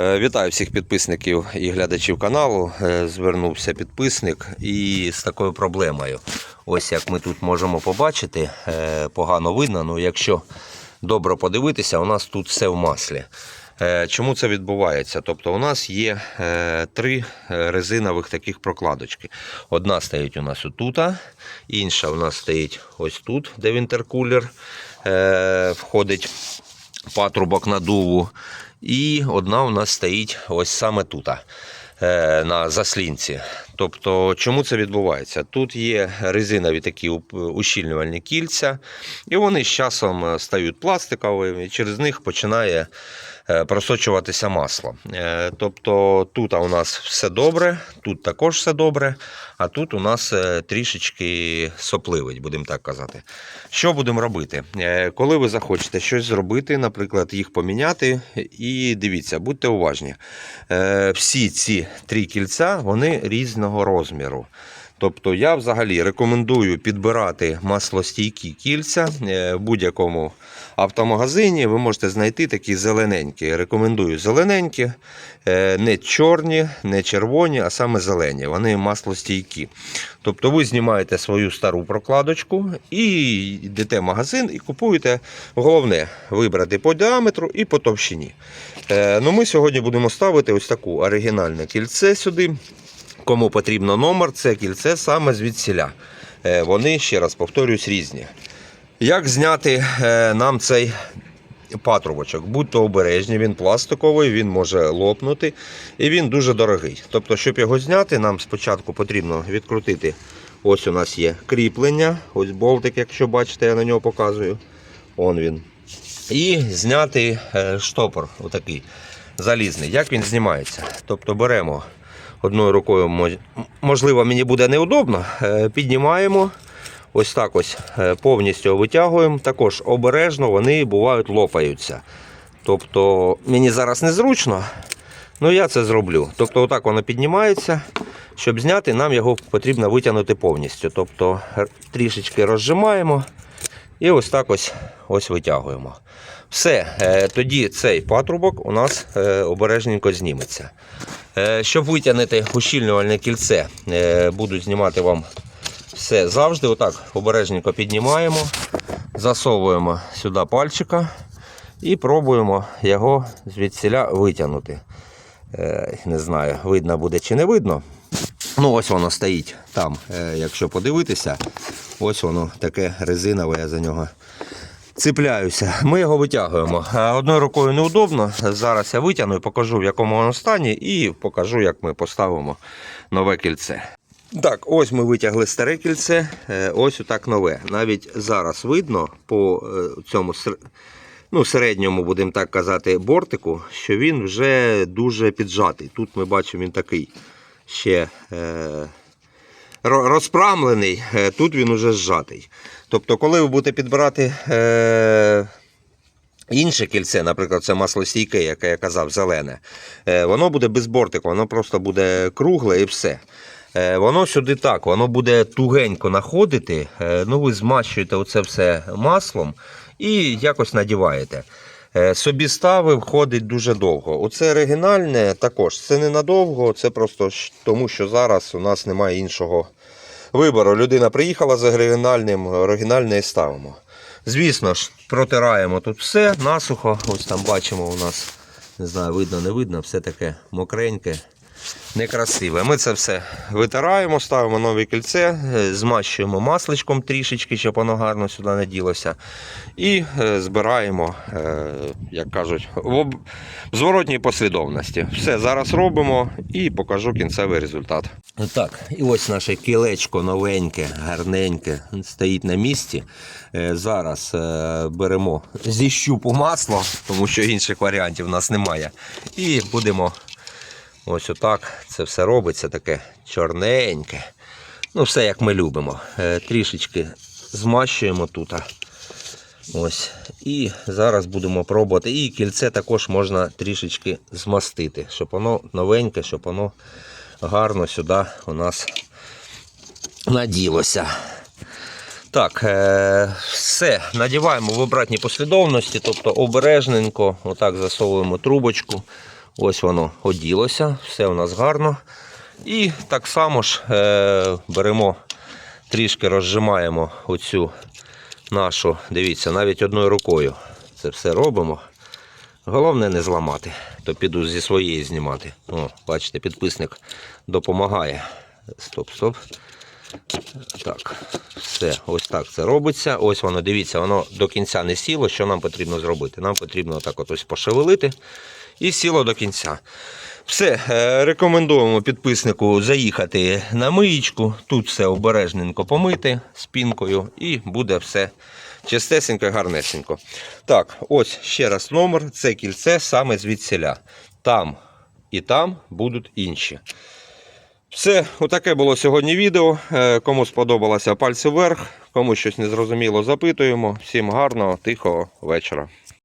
Е, Вітаю всіх підписників і глядачів каналу. Е, Звернувся підписник і з такою проблемою. Ось як ми тут можемо побачити, е, погано видно, але якщо добре подивитися, у нас тут все в маслі. Чому це відбувається? Тобто у нас є три резинових таких прокладочки. Одна стоїть у нас отут, інша у нас стоїть ось тут, де вінтеркулер е, входить патрубок надуву. І одна у нас стоїть ось саме тут, е, на заслінці. Тобто, чому це відбувається? Тут є резинові такі ущільнювальні кільця, і вони з часом е, стають пластиковими, і через них починає е, просочуватися масло. Е, Тобто тут у нас все добре, тут також все добре, а тут у нас трішечки сопливить, будемо так казати. Що будемо робити? Коли ви захочете щось зробити, наприклад, їх поміняти, і дивіться, будьте уважні. Всі ці три кільця вони різного розміру. Тобто я взагалі рекомендую підбирати маслостійкі кільця е, в будь-якому автомагазині. Ви можете знайти такі зелененькі. Рекомендую зелененькі, е, не чорні, не червоні, а саме зелені. Вони маслостійкі. Тобто ви знімаєте свою стару прокладочку і йдете в магазин і купуєте. Головне вибрати по діаметру і по товщині. Е, Ну, ми сьогодні будемо ставити ось таку оригінальне кільце сюди. Кому потрібно номер, це кільце саме звідсіля. Е, Вони, ще раз повторюсь, різні. Як зняти е, нам цей патрубочок? Будьте обережні, він пластиковий, він може лопнути і він дуже дорогий. Тобто, щоб його зняти, нам спочатку потрібно відкрутити. Ось у нас є кріплення, ось болтик, якщо бачите, я на нього показую. Он він. І зняти е, штопор, отакий залізний. Як він знімається? Тобто беремо одною рукою, мож- можливо, мені буде неудобно. е, Піднімаємо. Ось так ось е, повністю витягуємо. Також обережно вони бувають лопаються. Тобто мені зараз незручно, але я це зроблю. Тобто, отак воно піднімається. Щоб зняти, нам його потрібно витягнути повністю. Тобто трішечки розжимаємо і ось так ось, ось витягуємо. Все, е, тоді цей патрубок у нас е, обережненько зніметься. Е, Щоб витягнути ущільнювальне кільце, буду знімати вам все завжди. Отак обережненько піднімаємо, засовуємо сюди пальчика і пробуємо його звідсіля витягнути. Не знаю, видно буде чи не видно. Ну, ось воно стоїть там, е, якщо подивитися, ось воно таке резинове, я за нього цепляюся. Ми його витягуємо. Одною рукою неудобно. Зараз я витягну і покажу, в якому воно стані, і покажу, як ми поставимо нове кільце. Так, ось ми витягли старе кільце, е, ось отак нове. Навіть зараз видно по е, цьому ну, середньому, будемо так казати, бортику, що він вже дуже піджатий. Тут ми бачимо, він такий ще е, розпрамлений, е, тут він уже зжатий. Тобто, коли ви будете підбирати е, інше кільце, наприклад, це маслостійке, яке я казав, зелене, е, воно буде без бортику, воно просто буде кругле і все. Е, Воно сюди так, воно буде тугенько находити. е, Ну, ви змащуєте оце все маслом і якось надіваєте. Е, Собі ставив, ходить дуже довго. Оце оригінальне також. Це не надовго, це просто тому, що зараз у нас немає іншого вибору. Людина приїхала з оригінальним, оригінальне і ставимо. Звісно ж, протираємо тут все насухо. Ось там бачимо у нас, не знаю, видно, не видно, все таке мокреньке, некрасиве. Ми це все витираємо, ставимо нове кільце, е, змащуємо масличком трішечки, щоб воно гарно сюди наділося. І е, збираємо, е, як кажуть, в зворотній послідовності. Все зараз робимо і покажу кінцевий результат. Так, і ось наше кілечко новеньке, гарненьке, стоїть на місці. Зараз беремо зі щупу масло, тому що інших варіантів в нас немає. І будемо ось отак. Це все робиться таке чорненьке. Ну, все як ми любимо. Е, Трішечки змащуємо тут. Ось. І зараз будемо пробувати. І кільце також можна трішечки змастити, щоб воно новеньке, щоб воно гарно сюди у нас наділося. Так, е, все, надіваємо в обратній послідовності, тобто обережненько, отак засовуємо трубочку. Ось воно оділося, все у нас гарно. І так само ж е, беремо, трішки розжимаємо оцю нашу, дивіться, навіть одною рукою це все робимо. Головне не зламати, то піду зі своєї знімати. О, бачите, підписник допомагає. Стоп, стоп. Так, все, ось так це робиться. Ось воно, дивіться, воно до кінця не сіло. Що нам потрібно зробити? Нам потрібно так от ось пошевелити і сіло до кінця. Все, е, рекомендуємо підписнику заїхати на миєчку. Тут все обережненько помити з пінкою і буде все чистесенько, гарнесенько. Так, ось ще раз номер. Це кільце саме звідсіля. Там і там будуть інші. Все, отаке було сьогодні відео. Е, Кому сподобалося пальці вверх, кому щось незрозуміло запитуємо. Всім гарного, тихого вечора.